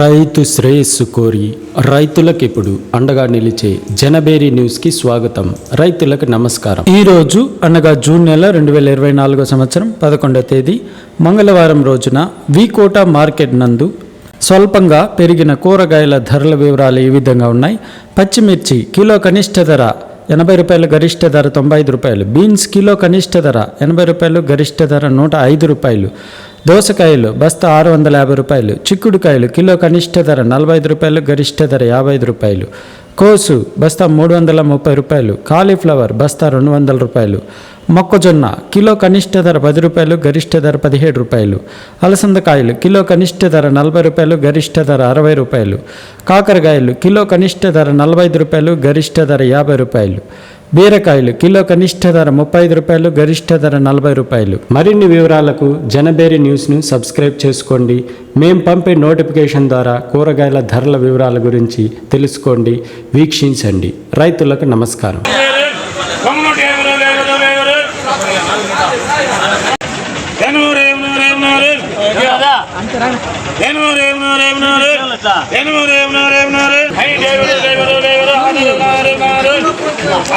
రైతు శ్రేయస్సు కోరి రైతులకు ఇప్పుడు అండగా నిలిచే జనబేరి న్యూస్కి స్వాగతం. రైతులకు నమస్కారం. ఈ రోజు అనగా జూన్ నెల రెండు వేల ఇరవై నాలుగో సంవత్సరం పదకొండవ తేదీ మంగళవారం రోజున వికోట మార్కెట్ నందు స్వల్పంగా పెరిగిన కూరగాయల ధరల వివరాలు ఈ విధంగా ఉన్నాయి. పచ్చిమిర్చి కిలో కనిష్ట ధర ఎనభై రూపాయలు గరిష్ట ధర తొంభై ఐదు రూపాయలు. బీన్స్ కిలో కనిష్ట ధర ఎనభై రూపాయలు గరిష్ట ధర నూట ఐదు రూపాయలు. దోసకాయలు బస్తా ఆరు వందల యాభై రూపాయలు. చిక్కుడుకాయలు కిలో కనిష్ట ధర నలభై ఐదు రూపాయలు గరిష్ట ధర యాభై ఐదు రూపాయలు. కోసు బస్తా మూడు వందల ముప్పై రూపాయలు. కాలీఫ్లవర్ బస్తా రెండు వందల రూపాయలు. మొక్కజొన్న కిలో కనిష్ట ధర పది రూపాయలు గరిష్ట ధర పదిహేడు రూపాయలు. అలసందకాయలు కిలో కనిష్ట ధర నలభై రూపాయలు గరిష్ట ధర అరవై రూపాయలు. కాకరకాయలు కిలో కనిష్ట ధర నలభై ఐదు రూపాయలు గరిష్ట ధర యాభై రూపాయలు. బీరకాయలు కిలో కనిష్ట ధర ముప్పై ఐదు రూపాయలు గరిష్ట ధర నలభై రూపాయలు. మరిన్ని వివరాలకు జనబేరి న్యూస్ను సబ్స్క్రైబ్ చేసుకోండి. మేం పంపే నోటిఫికేషన్ ద్వారా కూరగాయల ధరల వివరాల గురించి తెలుసుకోండి. వీక్షించండి. రైతులకు నమస్కారం.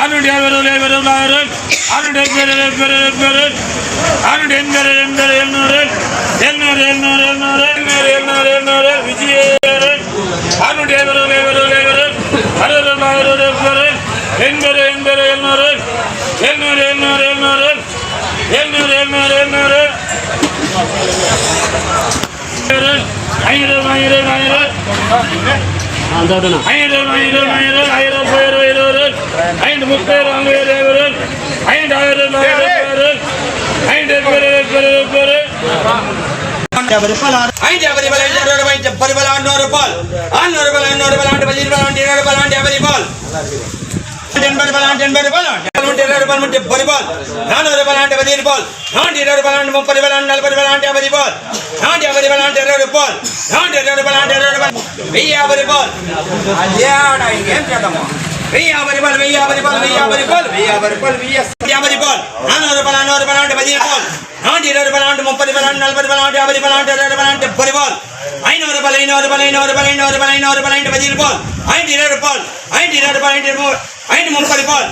அவனுடைய அவர்களை வருவார்கள் அவனுடைய பேரர் பேரர் பேரர் அவனுடைய எண்பேர் எண்பேர் எண்ணூறு எண்ணூறு எண்ணூறு எண்ணூறு எண்ணூறு எண்ணூறு எண்ணூறு விஜய அவனுடைய அவர்களை வருவதை வரும் அறுபது அறுபது பேரர் எண்பது எண்பது எண்ணூறு எண்ணூறு எண்ணூறு எண்ணூறு எண்ணூறு எண்ணூறு எண்ணூறு ஐநூறு ஐநூறு ஐநூறு ஐந்து முப்பது ஐந்து ஆயிரம் ஐந்து அவரிபால் ஐநூறு ஐந்து பரிபால் ஆறுநூறு பால் ஆறுநூறு பால் ஐநூறு பால் ஆண்டு பதினேழு பால் ஆண்டு இருநூறு பால் ஆண்டு அவரிபால் எண்பது பால் ஆண்டு எண்பது பால் ஆண்டு వెయ్యి పరిపాల్ అధ్యాడ ఇంకేం చేద్దాము వెయ్యి పరిపాల్ వెయ్యి పరిపాల్ వెయ్యి పరిపాల్ వెయ్యి పరిపాల్ వెయ్యి పరిపాల్ నానూరు రూపాయలు నానూరు రూపాయలు అంటే పది రూపాయలు నాటి ఇరవై రూపాయలు అంటే ముప్పై రూపాయలు నలభై రూపాయలు అంటే యాభై రూపాయలు అంటే ఇరవై రూపాయలు అంటే పరిపాల్ ஐநூறு ரூபாய் ஐநூறு ரூபாய் ஐநூறு ரூபாய் ஐநூறு ரூபாய் ஐநூறு ரூபாய் ஐந்து பதினேழு ரூபாய் ஐந்து இருபது ரூபாய் ஐந்து இருபது ரூபாய் ஐந்து முப்பது ரூபாய்